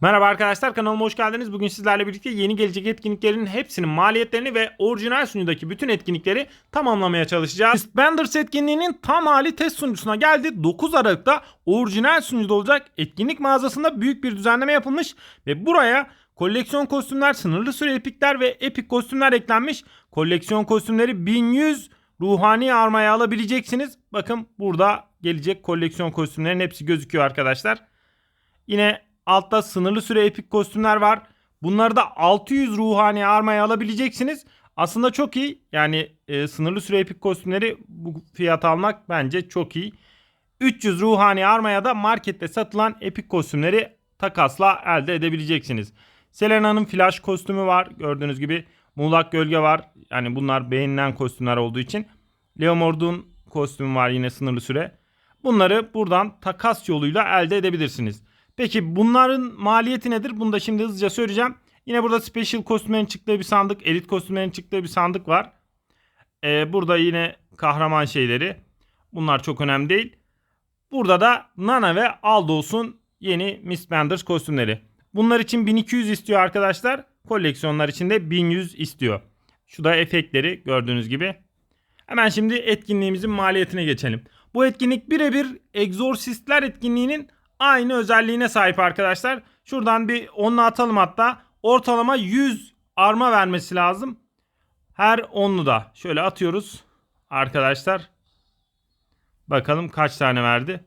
Merhaba arkadaşlar kanalıma hoş geldiniz. Bugün sizlerle birlikte yeni gelecek etkinliklerin hepsinin maliyetlerini ve orijinal sunucudaki bütün etkinlikleri tamamlamaya çalışacağız. Spenders etkinliğinin tam hali test sunucusuna geldi. 9 Aralık'ta orijinal sunucuda olacak etkinlik mağazasında büyük bir düzenleme yapılmış ve buraya koleksiyon kostümler, sınırlı süre epikler ve epik kostümler eklenmiş. Koleksiyon kostümleri 1100 ruhani armaya alabileceksiniz. Bakın burada gelecek koleksiyon kostümlerin hepsi gözüküyor arkadaşlar. Yine altta sınırlı süre epik kostümler var. Bunları da 600 ruhani armaya alabileceksiniz. Aslında çok iyi. Yani e, sınırlı süre epik kostümleri bu fiyata almak bence çok iyi. 300 ruhani armaya da markette satılan epik kostümleri takasla elde edebileceksiniz. Selena'nın flash kostümü var. Gördüğünüz gibi Muğlak Gölge var. Yani bunlar beğenilen kostümler olduğu için. Leomord'un kostümü var yine sınırlı süre. Bunları buradan takas yoluyla elde edebilirsiniz. Peki bunların maliyeti nedir? Bunu da şimdi hızlıca söyleyeceğim. Yine burada special kostümlerin çıktığı bir sandık, elit kostümlerin çıktığı bir sandık var. Ee, burada yine kahraman şeyleri. Bunlar çok önemli değil. Burada da Nana ve Aldos'un yeni Miss Benders kostümleri. Bunlar için 1200 istiyor arkadaşlar. Koleksiyonlar için de 1100 istiyor. Şu da efektleri gördüğünüz gibi. Hemen şimdi etkinliğimizin maliyetine geçelim. Bu etkinlik birebir Exorcistler etkinliğinin aynı özelliğine sahip arkadaşlar. Şuradan bir onlu atalım hatta. Ortalama 100 arma vermesi lazım. Her onlu da. Şöyle atıyoruz arkadaşlar. Bakalım kaç tane verdi.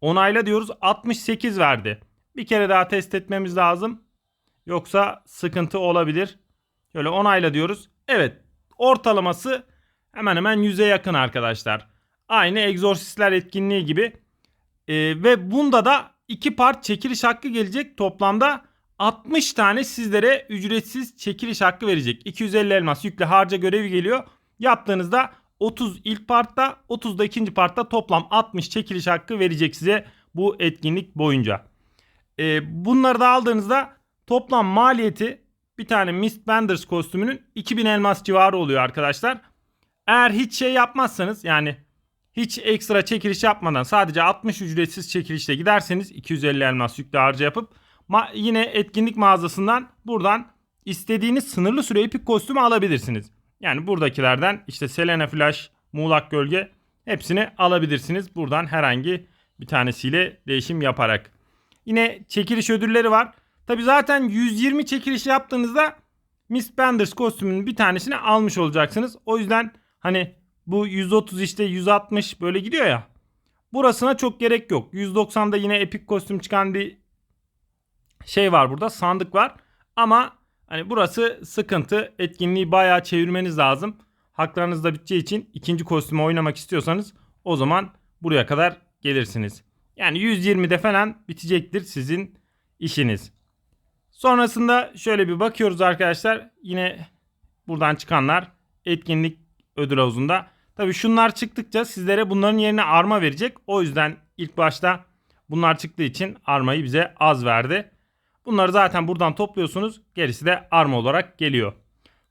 Onayla diyoruz 68 verdi. Bir kere daha test etmemiz lazım. Yoksa sıkıntı olabilir. Şöyle onayla diyoruz. Evet ortalaması hemen hemen 100'e yakın arkadaşlar. Aynı Exorcistler etkinliği gibi. Ee, ve bunda da iki part çekiliş hakkı gelecek. Toplamda 60 tane sizlere ücretsiz çekiliş hakkı verecek. 250 elmas yükle harca görevi geliyor. Yaptığınızda 30 ilk partta 30 da ikinci partta toplam 60 çekiliş hakkı verecek size bu etkinlik boyunca. Ee, bunları da aldığınızda toplam maliyeti bir tane Mist Benders kostümünün 2000 elmas civarı oluyor arkadaşlar. Eğer hiç şey yapmazsanız yani hiç ekstra çekiliş yapmadan sadece 60 ücretsiz çekilişle giderseniz 250 elmas yükle harca yapıp yine etkinlik mağazasından buradan istediğiniz sınırlı süre epik kostümü alabilirsiniz. Yani buradakilerden işte Selena Flash, Muğlak Gölge hepsini alabilirsiniz. Buradan herhangi bir tanesiyle değişim yaparak. Yine çekiliş ödülleri var. Tabi zaten 120 çekiliş yaptığınızda Miss Benders kostümünün bir tanesini almış olacaksınız. O yüzden hani bu 130 işte 160 böyle gidiyor ya. Burasına çok gerek yok. 190'da yine epik kostüm çıkan bir şey var burada. Sandık var. Ama hani burası sıkıntı. Etkinliği bayağı çevirmeniz lazım. Haklarınız da biteceği için ikinci kostümü oynamak istiyorsanız o zaman buraya kadar gelirsiniz. Yani 120'de falan bitecektir sizin işiniz. Sonrasında şöyle bir bakıyoruz arkadaşlar. Yine buradan çıkanlar etkinlik ödül havuzunda. Tabii şunlar çıktıkça sizlere bunların yerine arma verecek. O yüzden ilk başta bunlar çıktığı için armayı bize az verdi. Bunları zaten buradan topluyorsunuz. Gerisi de arma olarak geliyor.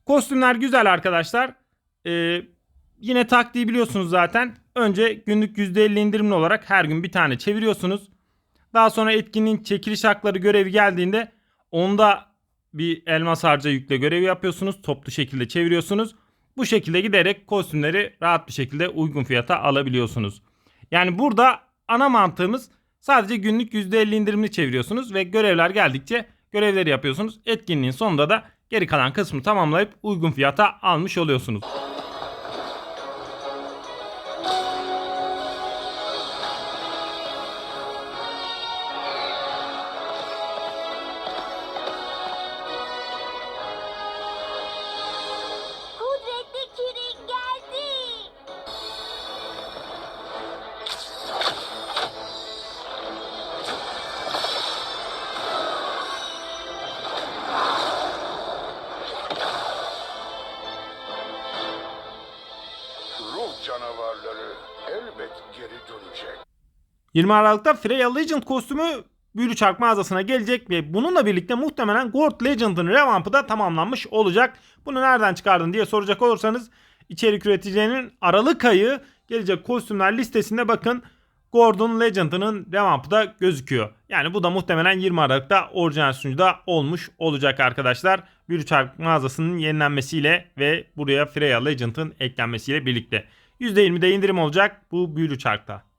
Kostümler güzel arkadaşlar. Ee, yine taktiği biliyorsunuz zaten. Önce günlük %50 indirimli olarak her gün bir tane çeviriyorsunuz. Daha sonra etkinliğin çekiliş hakları görevi geldiğinde onda bir elmas harca yükle görevi yapıyorsunuz. Toplu şekilde çeviriyorsunuz. Bu şekilde giderek kostümleri rahat bir şekilde uygun fiyata alabiliyorsunuz. Yani burada ana mantığımız sadece günlük %50 indirimli çeviriyorsunuz ve görevler geldikçe görevleri yapıyorsunuz. Etkinliğin sonunda da geri kalan kısmı tamamlayıp uygun fiyata almış oluyorsunuz. 20 Aralık'ta Freya Legend kostümü Büyülü Çark mağazasına gelecek ve bununla birlikte muhtemelen Gold Legend'ın revampı da tamamlanmış olacak. Bunu nereden çıkardın diye soracak olursanız içerik üreticilerinin Aralık ayı gelecek kostümler listesinde bakın Gordon Legend'ının revampı da gözüküyor. Yani bu da muhtemelen 20 Aralık'ta orijinal sunucuda olmuş olacak arkadaşlar. Bir çark mağazasının yenilenmesiyle ve buraya Freya Legend'ın eklenmesiyle birlikte. %20'de indirim olacak bu büyülü çarkta.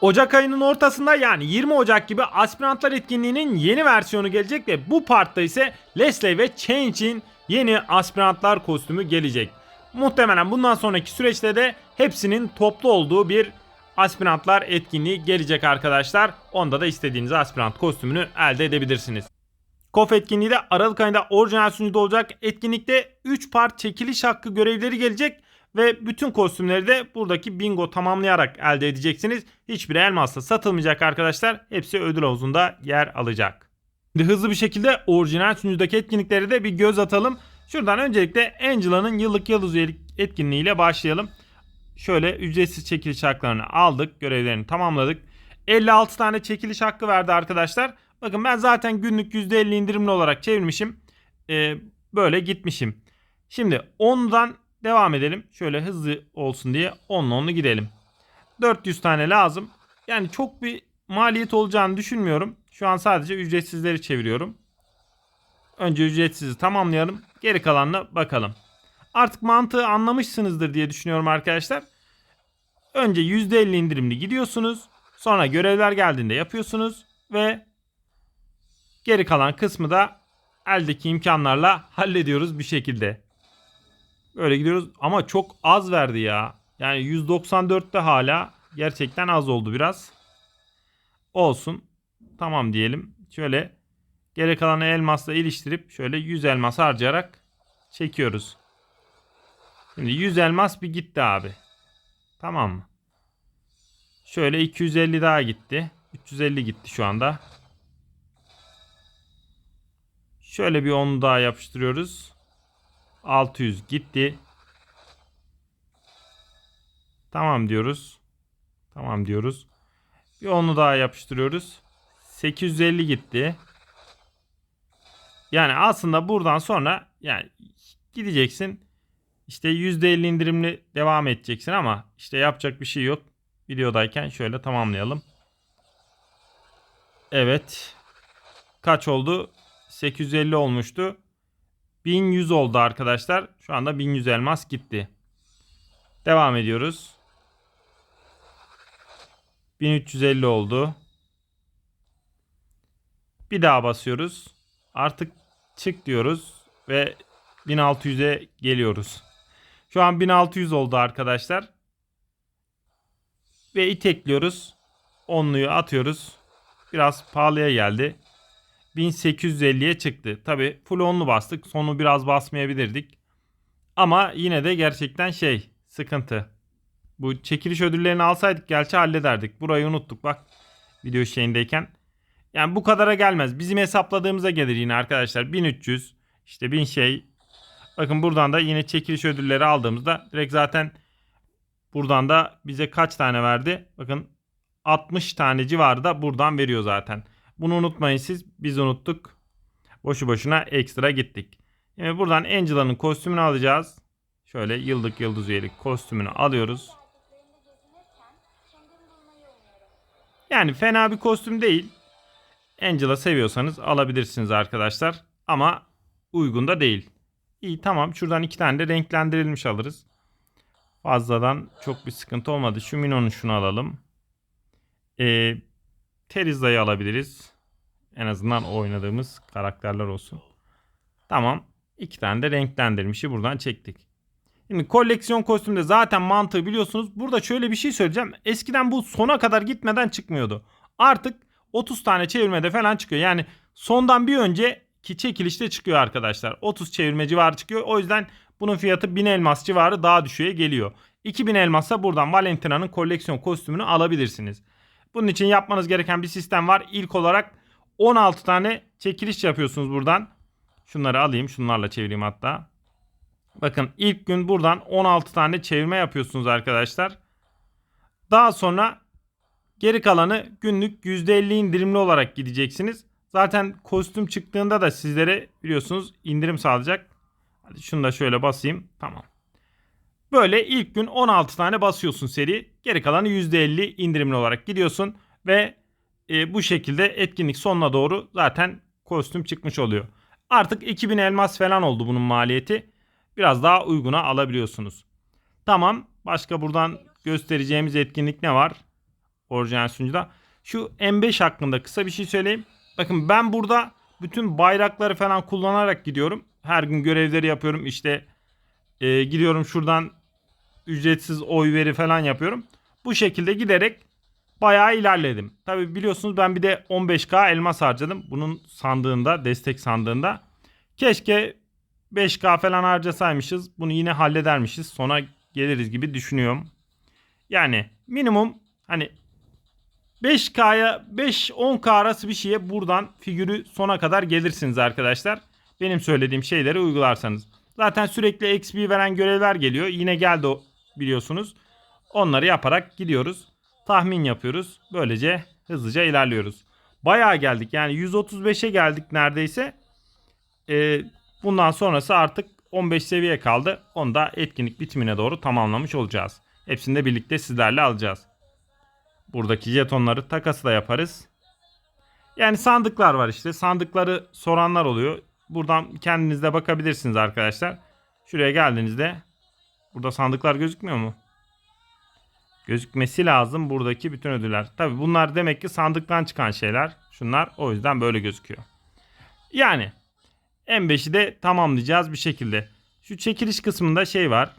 Ocak ayının ortasında yani 20 Ocak gibi aspirantlar etkinliğinin yeni versiyonu gelecek ve bu partta ise Leslie ve Change'in yeni aspirantlar kostümü gelecek. Muhtemelen bundan sonraki süreçte de hepsinin toplu olduğu bir aspirantlar etkinliği gelecek arkadaşlar. Onda da istediğiniz aspirant kostümünü elde edebilirsiniz. KOF etkinliği de Aralık ayında orijinal sunucuda olacak. Etkinlikte 3 part çekiliş hakkı görevleri gelecek ve bütün kostümleri de buradaki bingo tamamlayarak elde edeceksiniz. Hiçbir elmasla satılmayacak arkadaşlar. Hepsi ödül havuzunda yer alacak. Şimdi hızlı bir şekilde orijinal sunucudaki etkinliklere de bir göz atalım. Şuradan öncelikle Angela'nın yıllık yıldız etkinliğiyle başlayalım. Şöyle ücretsiz çekiliş haklarını aldık. Görevlerini tamamladık. 56 tane çekiliş hakkı verdi arkadaşlar. Bakın ben zaten günlük %50 indirimli olarak çevirmişim. Ee, böyle gitmişim. Şimdi 10'dan devam edelim. Şöyle hızlı olsun diye 10'la 10'lu gidelim. 400 tane lazım. Yani çok bir maliyet olacağını düşünmüyorum. Şu an sadece ücretsizleri çeviriyorum. Önce ücretsizi tamamlayalım. Geri kalanına bakalım. Artık mantığı anlamışsınızdır diye düşünüyorum arkadaşlar. Önce %50 indirimli gidiyorsunuz. Sonra görevler geldiğinde yapıyorsunuz ve geri kalan kısmı da eldeki imkanlarla hallediyoruz bir şekilde. Böyle gidiyoruz ama çok az verdi ya. Yani 194'te hala gerçekten az oldu biraz. Olsun. Tamam diyelim. Şöyle geri kalanı elmasla iliştirip şöyle 100 elmas harcayarak çekiyoruz. Şimdi 100 elmas bir gitti abi. Tamam mı? Şöyle 250 daha gitti. 350 gitti şu anda. Şöyle bir 10 daha yapıştırıyoruz. 600 gitti. Tamam diyoruz. Tamam diyoruz. Bir 10'u daha yapıştırıyoruz. 850 gitti. Yani aslında buradan sonra yani gideceksin. İşte %50 indirimli devam edeceksin ama işte yapacak bir şey yok. Videodayken şöyle tamamlayalım. Evet. Kaç oldu? 850 olmuştu. 1100 oldu arkadaşlar. Şu anda 1100 elmas gitti. Devam ediyoruz. 1350 oldu. Bir daha basıyoruz. Artık çık diyoruz ve 1600'e geliyoruz. Şu an 1600 oldu arkadaşlar. Ve itekliyoruz. Onluyu atıyoruz. Biraz pahalıya geldi. 1850'ye çıktı. Tabi full onlu bastık. Sonu biraz basmayabilirdik. Ama yine de gerçekten şey sıkıntı. Bu çekiliş ödüllerini alsaydık gerçi hallederdik. Burayı unuttuk bak. Video şeyindeyken. Yani bu kadara gelmez. Bizim hesapladığımıza gelir yine arkadaşlar. 1300 işte 1000 şey. Bakın buradan da yine çekiliş ödülleri aldığımızda direkt zaten buradan da bize kaç tane verdi? Bakın 60 tane civarı da buradan veriyor zaten. Bunu unutmayın siz. Biz unuttuk. Boşu boşuna ekstra gittik. Şimdi buradan Angela'nın kostümünü alacağız. Şöyle yıllık yıldız üyelik kostümünü alıyoruz. Yani fena bir kostüm değil. Angela seviyorsanız alabilirsiniz arkadaşlar. Ama uygun da değil. İyi tamam şuradan iki tane de renklendirilmiş alırız. Fazladan çok bir sıkıntı olmadı. Şu Minon'u şunu alalım. Ee, Teriza'yı alabiliriz. En azından oynadığımız karakterler olsun. Tamam. İki tane de renklendirmişi buradan çektik. Şimdi koleksiyon kostümde zaten mantığı biliyorsunuz. Burada şöyle bir şey söyleyeceğim. Eskiden bu sona kadar gitmeden çıkmıyordu. Artık 30 tane çevirmede falan çıkıyor. Yani sondan bir önceki çekilişte çıkıyor arkadaşlar. 30 çevirme civarı çıkıyor. O yüzden bunun fiyatı 1000 elmas civarı daha düşüğe geliyor. 2000 elmasa buradan Valentina'nın koleksiyon kostümünü alabilirsiniz. Bunun için yapmanız gereken bir sistem var. İlk olarak 16 tane çekiliş yapıyorsunuz buradan. Şunları alayım. Şunlarla çevireyim hatta. Bakın ilk gün buradan 16 tane çevirme yapıyorsunuz arkadaşlar. Daha sonra geri kalanı günlük %50 indirimli olarak gideceksiniz. Zaten kostüm çıktığında da sizlere biliyorsunuz indirim sağlayacak. Hadi şunu da şöyle basayım. Tamam. Böyle ilk gün 16 tane basıyorsun seri. Geri kalanı %50 indirimli olarak gidiyorsun ve e, bu şekilde etkinlik sonuna doğru zaten kostüm çıkmış oluyor. Artık 2000 elmas falan oldu bunun maliyeti. Biraz daha uyguna alabiliyorsunuz. Tamam. Başka buradan göstereceğimiz etkinlik ne var? Orijinal sunucuda. Şu M5 hakkında kısa bir şey söyleyeyim. Bakın ben burada bütün bayrakları falan kullanarak gidiyorum. Her gün görevleri yapıyorum. İşte e, gidiyorum şuradan ücretsiz oy veri falan yapıyorum. Bu şekilde giderek bayağı ilerledim. Tabi biliyorsunuz ben bir de 15k elmas harcadım. Bunun sandığında, destek sandığında. Keşke 5k falan harcasaymışız. Bunu yine halledermişiz. Sona geliriz gibi düşünüyorum. Yani minimum hani 5K'ya 5-10K arası bir şeye buradan figürü sona kadar gelirsiniz arkadaşlar. Benim söylediğim şeyleri uygularsanız. Zaten sürekli XP veren görevler geliyor. Yine geldi o biliyorsunuz. Onları yaparak gidiyoruz. Tahmin yapıyoruz. Böylece hızlıca ilerliyoruz. Bayağı geldik. Yani 135'e geldik neredeyse. Ee, bundan sonrası artık 15 seviye kaldı. Onu da etkinlik bitimine doğru tamamlamış olacağız. Hepsini de birlikte sizlerle alacağız. Buradaki jetonları takası da yaparız. Yani sandıklar var işte. Sandıkları soranlar oluyor. Buradan kendiniz de bakabilirsiniz arkadaşlar. Şuraya geldiğinizde burada sandıklar gözükmüyor mu? Gözükmesi lazım buradaki bütün ödüller. Tabi bunlar demek ki sandıktan çıkan şeyler. Şunlar o yüzden böyle gözüküyor. Yani M5'i de tamamlayacağız bir şekilde. Şu çekiliş kısmında şey var.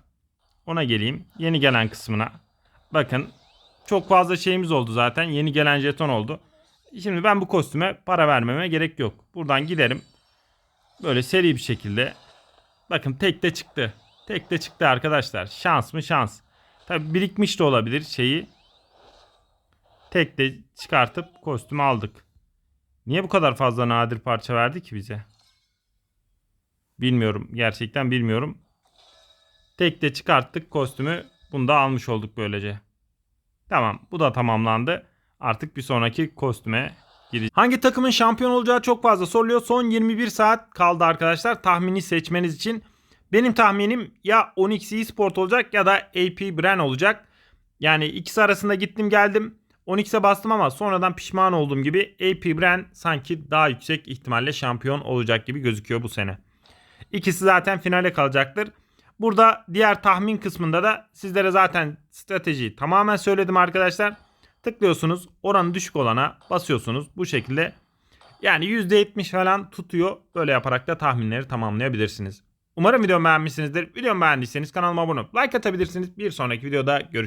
Ona geleyim. Yeni gelen kısmına. Bakın çok fazla şeyimiz oldu zaten. Yeni gelen jeton oldu. Şimdi ben bu kostüme para vermeme gerek yok. Buradan giderim. Böyle seri bir şekilde. Bakın tek de çıktı. Tek de çıktı arkadaşlar. Şans mı şans. Tabi birikmiş de olabilir şeyi. Tek de çıkartıp kostümü aldık. Niye bu kadar fazla nadir parça verdi ki bize? Bilmiyorum. Gerçekten bilmiyorum. Tek de çıkarttık kostümü. Bunu da almış olduk böylece. Tamam bu da tamamlandı. Artık bir sonraki kostüme gireceğiz. Hangi takımın şampiyon olacağı çok fazla soruluyor. Son 21 saat kaldı arkadaşlar tahmini seçmeniz için. Benim tahminim ya Onyx Esport olacak ya da AP Bren olacak. Yani ikisi arasında gittim geldim. Onyx'e bastım ama sonradan pişman olduğum gibi AP Bren sanki daha yüksek ihtimalle şampiyon olacak gibi gözüküyor bu sene. İkisi zaten finale kalacaktır. Burada diğer tahmin kısmında da sizlere zaten stratejiyi tamamen söyledim arkadaşlar. Tıklıyorsunuz oranı düşük olana basıyorsunuz bu şekilde. Yani %70 falan tutuyor. Böyle yaparak da tahminleri tamamlayabilirsiniz. Umarım videomu beğenmişsinizdir. Videomu beğendiyseniz kanalıma abone olup like atabilirsiniz. Bir sonraki videoda görüşürüz.